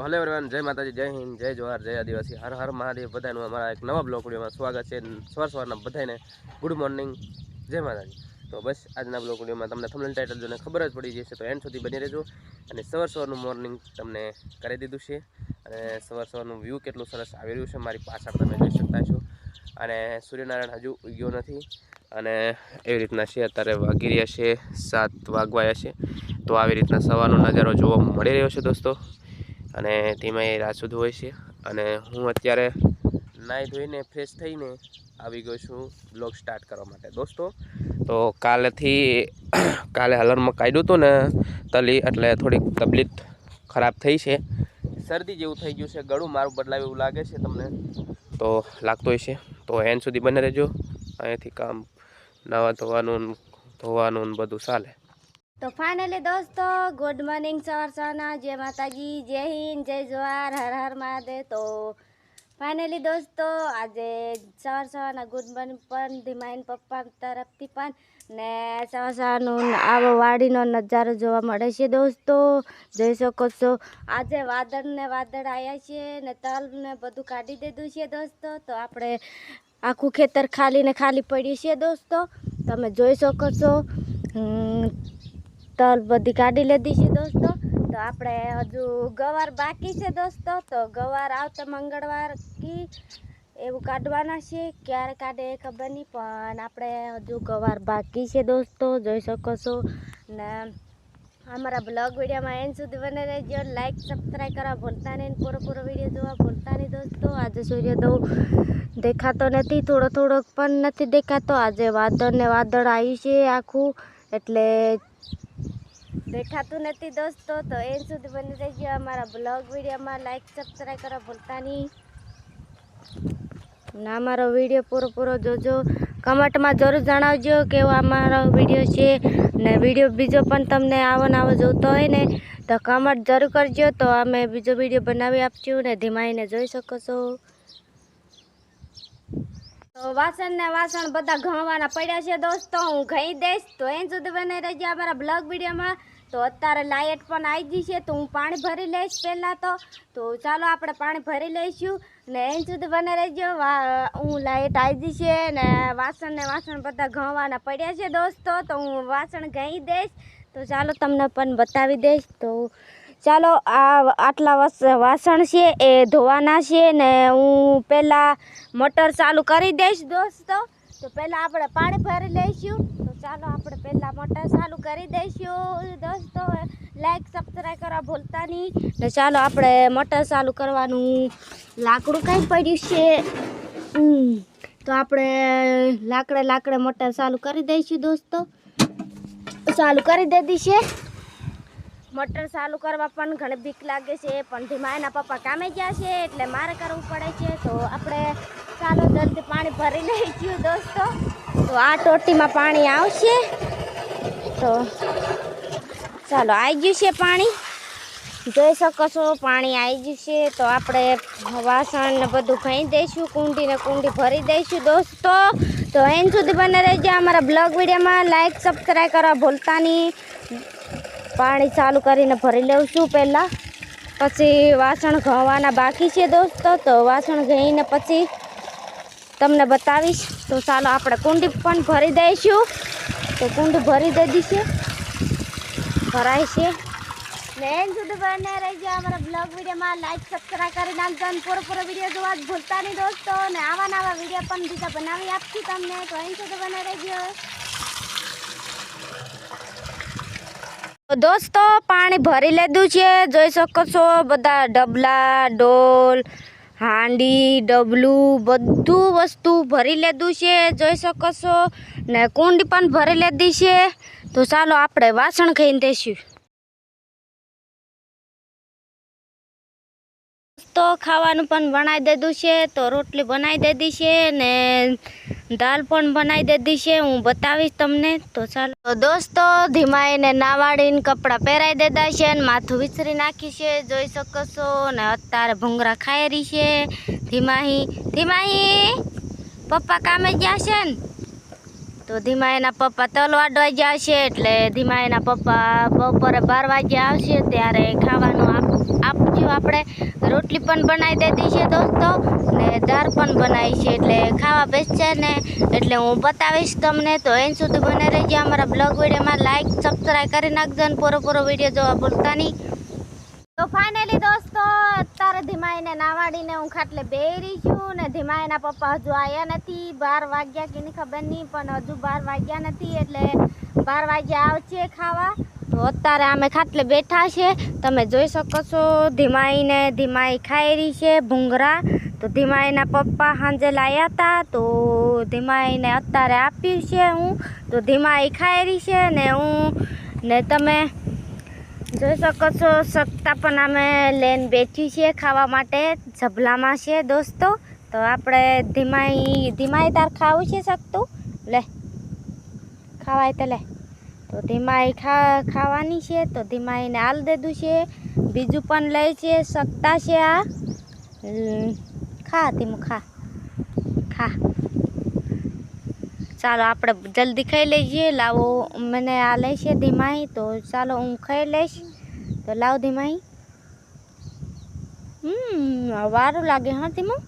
Hello everyone જય માતાજી, જય હિન્દ, જય જોહાર, જય આદિવાસી, હર હર મહાદેવ, બધાનું અમારા એક નવા બ્લોકડીઓમાં વિડીયોમાં સ્વાગત છે. સવાર સવારના બધાને ગુડ મોર્નિંગ જય માતાજી. તો બસ, આજના બ્લોકડીઓમાં તમને થમલેન ટાઇટલ જોઈને ખબર જ પડી જશે, તો એન્ડ સુધી બની રહેજો અને સવાર સવારનું મોર્નિંગ તમને કરી દીધું છે. અને સવાર સવારનું વ્યૂ કેટલું સરસ આવી રહ્યું છે, મારી પાછળ તમે જોઈ શકતા છો. અને સૂર્યનારાયણ હજુ ઉગ્યો નથી. અને એવી રીતના છે, અત્યારે વાગી રહ્યા છે, સાત વાગવાયા છે. તો આવી રીતના સવારનો નજારો જોવા મળી રહ્યો છે, દોસ્તો. અને તેમાં એ રાત સુધી હોય છે. અને હું અત્યારે નાહી ધોઈને ફ્રેશ થઈને આવી ગયો છું બ્લોગ સ્ટાર્ટ કરવા માટે. દોસ્તો, તો કાલેથી કાલે હલરમાં કાઢ્યું હતું ને તલી, એટલે થોડીક તબલીત ખરાબ થઈ છે. શરદી જેવું થઈ ગયું છે ગળું, મારું બદલાવ એવું લાગે છે તમને. તો લાગતું હોય છે તો એન સુધી બને રહેજો. અહીંયાથી કામ, નવા ધોવાનું ધોવાનું બધું ચાલે. તો ફાઇનલી દોસ્તો ગુડ મોર્નિંગ સવાર જય માતાજી, જય હિન્દ, જય જુવાર હર હર મહાદેવ. તો ફાઇનલી દોસ્તો, આજે સવાર ગુડ મોર્નિંગ પણ ધીમાઈન પપ્પા તરફથી પણ ને સવાર સવારનું આવો વાડીનો નજારો જોવા મળે છે દોસ્તો. જોઈ શકો છો, આજે વાદળ ને વાદળ આવ્યા છે ને તલ ને બધું કાઢી દીધું છે દોસ્તો. તો આપણે આખું ખેતર ખાલી ને ખાલી પડ્યું છે દોસ્તો. તમે જોઈ શકો છો તલ બધી કાઢી લીધી છે દોસ્તો. તો આપણે હજુ ગવાર બાકી છે દોસ્તો. તો ગવાર આવતા મંગળવાર કી એવું કાઢવાના છે. ક્યારે કાઢે એ ખબર નહીં, પણ આપણે હજુ ગવાર બાકી છે દોસ્તો. જોઈ શકો છો. ને અમારા બ્લોગ વિડીયોમાં એન સુધી બને રહેજો. લાઇક સબસ્ક્રાઈબ કરવા ભૂલતા નહીં પૂરો પૂરો વીડિયો જોવા ભૂલતા નહીં દોસ્તો. આજે સૂર્યોદય દેખાતો નથી, થોડો થોડોક પણ નથી દેખાતો. આજે વાદળ ને વાદળ આવ્યું છે આખું. એટલે દેખાતું નથી દોસ્તો, તો એ સુધી બની રહેજો અમારા બ્લોગ વિડીયોમાં. લાઈક સબસ્ક્રાઈબ કરવા ભૂલતા નહીં. ને અમારો વીડિયો પૂરો પૂરો જોજો. કમેન્ટમાં જરૂર જણાવજો કેવો અમારો વીડિયો છે. ને વીડિયો બીજો પણ તમને આવો ને આવો જોતો હોય ને, તો કમેન્ટ જરૂર કરજો. તો અમે બીજો વીડિયો બનાવી આપશું ને ધીમાઈને જોઈ શકો છો. તો વાસણ ને વાસણ બધા ઘણવાના પડ્યા છે દોસ્તો, હું ઘઈ દઈશ. તો એ સુધી બને રહેજે અમારા બ્લોગ વિડીયોમાં. તો અત્યારે લાઇટ પણ આવી ગઈ છે, તો હું પાણી ભરી લઈશ પહેલાં તો. તો ચાલો આપણે પાણી ભરી લઈશું ને એ સુધી બને રહેજો. હું લાઇટ આવી ગઈ છે ને વાસણ ને વાસણ બધા ઘણવાના પડ્યા છે દોસ્તો, તો હું વાસણ ઘઈ દઈશ. તો ચાલો તમને પણ બતાવી દઈશ. તો ચાલો, આ આટલા વાસ- વાસણ છે એ ધોવાના છે ને હું પહેલાં મોટર ચાલુ કરી દઈશ દોસ્તો. તો પહેલાં આપણે પાણી ભરી લઈશું. તો ચાલો, આપણે પહેલાં મોટર ચાલુ કરી દઈશું દોસ્તો. લાઈક સબસ્ક્રાઈબ કરવા ભૂલતા નહીં. ને ચાલો, આપણે મોટર ચાલુ કરવાનું લાકડું કંઈ પડ્યું છે. તો આપણે લાકડે લાકડે મોટર ચાલુ કરી દઈશું દોસ્તો. ચાલુ કરી દીધી છે. મોટર ચાલુ કરવા પણ ઘણી બીક લાગે છે, પણ ધીમા એના પપ્પા કામે ગયા છે, એટલે મારે કરવું પડે છે. તો આપણે ચાલો જલ્દી પાણી ભરી લઈશું દોસ્તો. તો આ ટોટીમાં પાણી આવશે. તો ચાલો આવી ગયું છે પાણી. જોઈ શકો છો પાણી આવી ગયું છે. તો આપણે વાસણ ને બધું ભરી દઈશું, કુંડી ને કુંડી ભરી દઈશું દોસ્તો. તો એન સુધી બને રહેજો અમારા બ્લોગ વિડીયોમાં. લાઈક સબસ્ક્રાઈબ કરવા ભૂલતા નહીં. પાણી ચાલુ કરીને ભરી લઉં છું પહેલાં. પછી વાસણ ઘવાના બાકી છે દોસ્તો, તો વાસણ ઘઈને પછી તમને બતાવીશ. તો ચાલો આપણે કુંડી પણ ભરી દઈશું. તો કુંડી ભરી દીધી છે ભરાય છે. મેન સુધી બને રહેજો અમારા બ્લોગ વિડીયોમાં. લાઈક સબસ્ક્રાઈબ કરી નાખજો અને પૂરો પૂરો વીડિયો જોવા જ ભૂલતા નહીં દોસ્તો. ને આવા નવા વીડિયો પણ બીજા બનાવી આપશું તમને. તો એન સુધી બને રહેજો તો દોસ્તો, પાણી ભરી લીધું છે. જોઈ શકો છો, બધા ડબલા, ડોલ, હાંડી, ડબલું, બધું વસ્તુ ભરી લીધું છે. જોઈ શકો છો. ને કુંડી પણ ભરી લીધી છે. તો ચાલો આપણે વાસણ ખાઈને દઈશું તો ખાવાનું પણ બનાવી દીધું છે, તો રોટલી બનાવી દીધી છે ને દાળ પણ બનાવી દીધી છે, હું બતાવીશ તમને. તો ચાલો. તો દોસ્તો, ધીમાઈને નાવાડીને કપડાં પહેરાવી દીધા છે અને માથું વિસરી નાખી છે, જોઈ શકો ને અત્યારે ભૂંગરા ખાઈ રહી છે. ધીમાહી ધીમાહી, પપ્પા કામે ગયા છે ને? તો ધીમા એના પપ્પા તલ વાડવા ગયા છે, એટલે ધીમા એના પપ્પા બપોરે બાર વાગ્યા આવશે, ત્યારે ખાવાનું આપ આપણે રોટલી પણ બનાવી દીધી છે દોસ્તો, ને દાળ પણ બનાવી છે, એટલે ખાવા બેસશે ને, એટલે હું બતાવીશ તમને. તો એન સુધી બને રહેજો અમારા બ્લોગ વિડીયોમાં. લાઈક સબસ્ક્રાઈબ કરી નાખજો અને પૂરો પૂરો વીડિયો જોવા ભૂલતા નહીં. તો ફાઇનલી દોસ્તો, અત્યારે ધીમાઈને નાવાડીને હું ખાટલે બેરી છું ને ધીમાઈના પપ્પા હજુ આવ્યા નથી. બાર વાગ્યા કે નહીં ખબર નહીં, પણ હજુ બાર વાગ્યા નથી, એટલે બાર વાગ્યા આવશે ખાવા. અત્યારે અમે ખાટલે બેઠા છે. તમે જોઈ શકો છો, ધીમાઈને ધીમાઈ ખાઈ રહી છે ભૂંગરા. તો ધીમાઈના પપ્પા સાંજે લાવ્યા હતા તો ધીમાઈને અત્યારે આપ્યું છે હું. તો ધીમાઈ ખાઈ રહી છે ને હું ને તમે જોઈ શકો છો સત્તા પણ અમે લઈને બેઠી છીએ ખાવા માટે, ઝબલામાં છે દોસ્તો. તો આપણે ધીમાઈ ધીમાઈ તાર ખાવું છે શકતું લે, ખાવાય તો લે. તો ધીમાઈ ખા, ખાવાની છે, તો ધીમાઈને હાલ દીધું છે, બીજું પણ લે છે સત્તા છે આ. ખા ધીમું ખા ખા. ચાલો આપણે જલ્દી ખાઈ લઈએ, લાવો મને આ લે છે ધીમાઈ, તો ચાલો હું ખાઈ લઈશ. તો લાવ ધીમાઈ. હમ, વારું લાગે, હા ધીમું?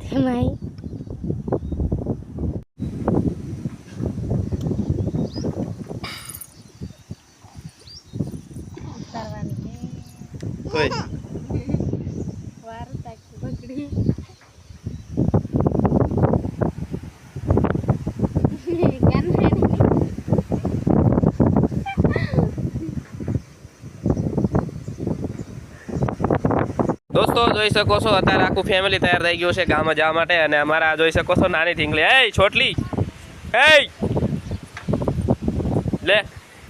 ધીમાઈ કોઈ વારું તાકી બગડી દોસ્તો, જોઈ શકો છો, અત્યારે આખું ફેમિલી તૈયાર થઈ ગયું છે ગામમાં જવા માટે અને અમારા જોઈ શકો છો નાની ઢીંગલી. એ, છોટલી. એ. લે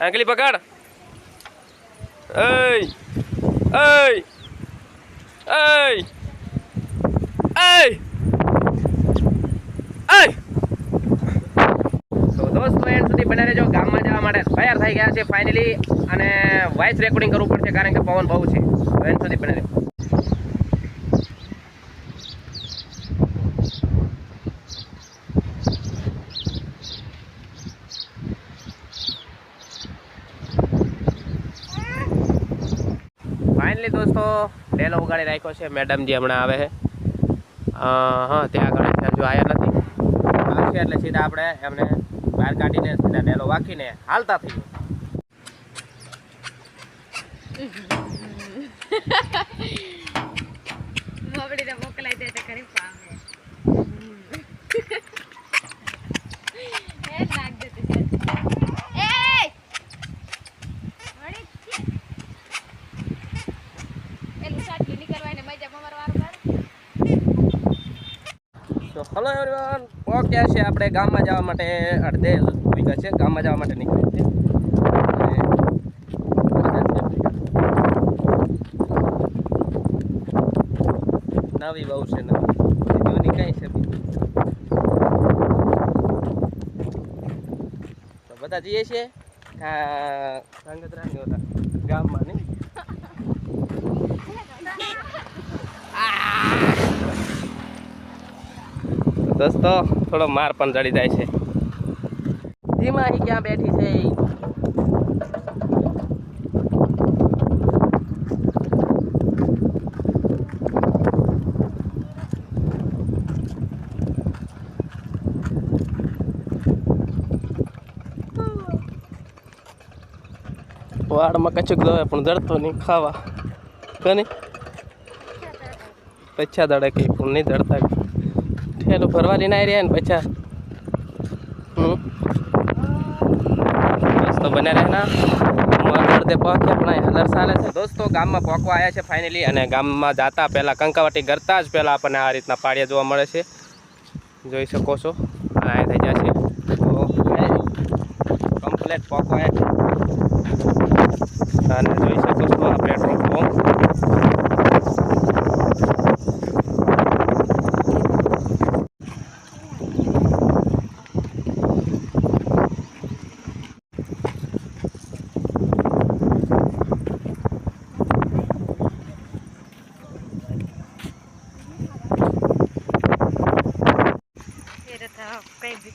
આંગલી પકડ. એય એય Ei! Ei! Ei! તો દોસ્તો એન્ડ સુધી બને રહેજો ગામમાં જવા માટે તૈયાર થઈ ગયા છે ફાઇનલી અને વોઇસ રેકોર્ડિંગ કરવું પડશે, કારણ કે પવન બહુ છે એન્ડ સુધી બને ફાઇનલી દોસ્તો ડેલો ઉગાડી રાખ્યો છે મેડમ જે હમણાં આવે છે. હા ત્યાં આગળ હજુ આવ્યા નથી. આવશે એટલે સીધા આપણે એમને બહાર કાઢીને સીધા ડેલો વાંકીને હાલતા થઈ મોકલાઈ દે, તો ખરી પામે એ નાખ દે તું એ વળી છે. પેલું સાટલું નીકળવાને મજા મમરવાનું કાઢ. તો હલો એવરીવન ઓકે છે? આપણે ગામમાં જવા માટે અડધે વીઘા છે. ગામમાં જવા માટે નીકળ્યા છે. નવી બહુ છે નવી. કઈ છે? બધા જઈએ છીએ? ગામમાં નહીં. દોસ્તો થોડો માર પણ ચડી જાય છે. ધીમા અહીં ક્યાં બેઠી છે વાળમાં કચુક દવે, પણ જડતો નહીં, ખાવા. કને પછી દડે કે પણ નહીં દડતા ઠેલું ભરવા લઈને આવી રહ્યા ને પછી દોસ્તો બને રહેના અડધે દોસ્તો, ગામમાં પહોંચવા આવ્યા છે ફાઇનલી અને ગામમાં જતા પહેલાં કંકાવટી કરતા જ પહેલાં આપણને આ રીતના પાડિયા જોવા મળે છે. જોઈ શકો છો. આ થઈ જશે તો કમ્પ્લેટ પહોંચવા અને જોઈ શકો છો આ પેટ્રોલ પંપ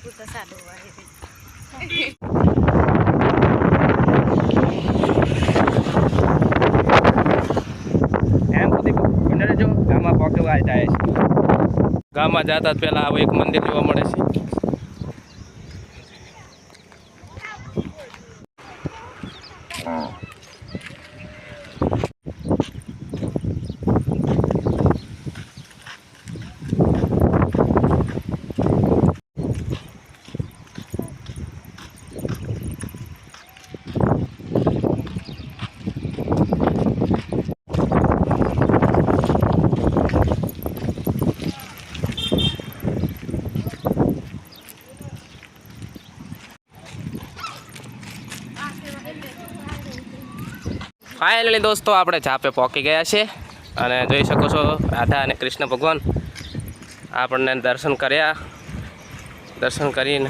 તું તો સારું વાળી એમ સુધી બને રહેજો ગામમાં પોકેવા જાય છે ગામમાં જતા પહેલાં આવું એક મંદિર જોવા મળે છે. ફાઇનલી દોસ્તો, આપણે જાપે પહોંચી ગયા છે અને જોઈ શકો છો, રાધા અને કૃષ્ણ ભગવાન આપણને દર્શન કર્યા. દર્શન કરીને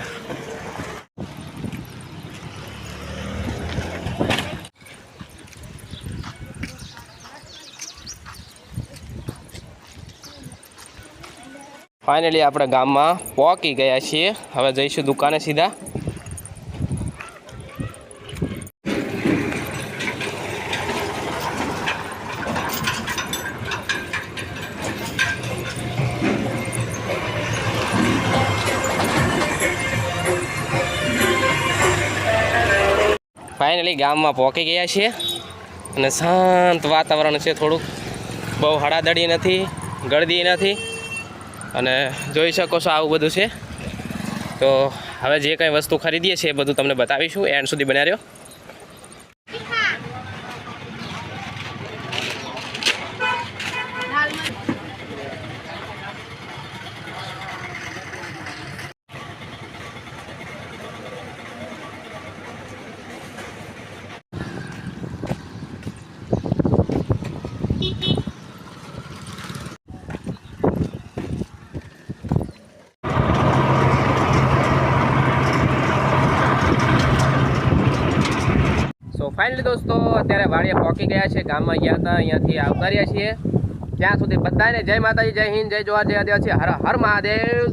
ફાઇનલી આપણે ગામમાં પહોંચી ગયા છીએ. હવે જઈશું દુકાને સીધા. ફાઇનલી ગામમાં પહોંચી ગયા છીએ. અને શાંત વાતાવરણ છે થોડુંક. બહુ હડાદડી નથી, ગળદી નથી. અને જોઈ શકો છો આવું બધું છે. તો હવે જે કંઈ વસ્તુ ખરીદીએ છીએ એ બધું તમને બતાવીશું. એન્ડ સુધી બન્યા રહ્યો. ફાઇનલી દોસ્તો, અત્યારે વાડીએ પહોંચી ગયા છે, ગામમાં ગયા હતા, અહીંયાથી આવતા છીએ. ત્યાં સુધી બધાને જય માતાજી, જય હિન્દ, જય જોવા જય આદિવાસી, હર હર મહાદેવ.